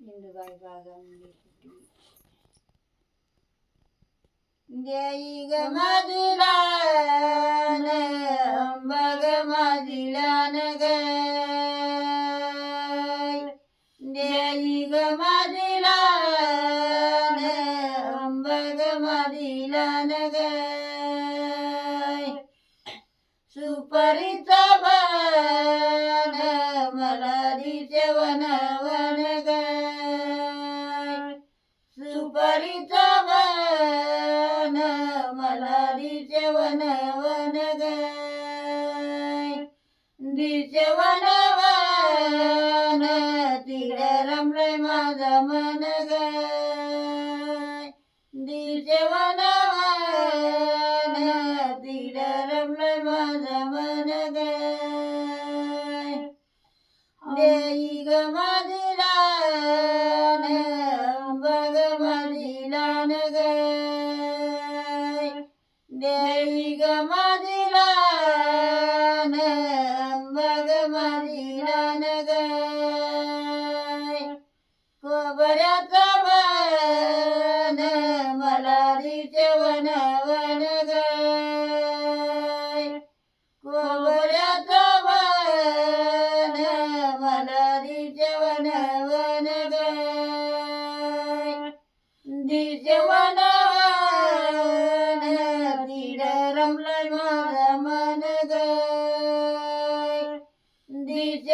इंदुबाई बागांनी देई ग माझीला बग न ग देई बग माझीला न ग सुपारीचा वन मला दिसे वन वन ग. दिसे वन वन तिकडे रमलय माझा मन ग. दिसे वन वन तिड रमलय ഗമതിലാന ഗമതിലാനക കോപരത്തവന മലരിച്ചവന Yeah.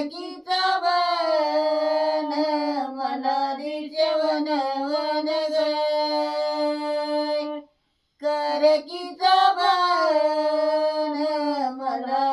कारकीचा बन मला जेवण वन वन ग करकीचा बन मला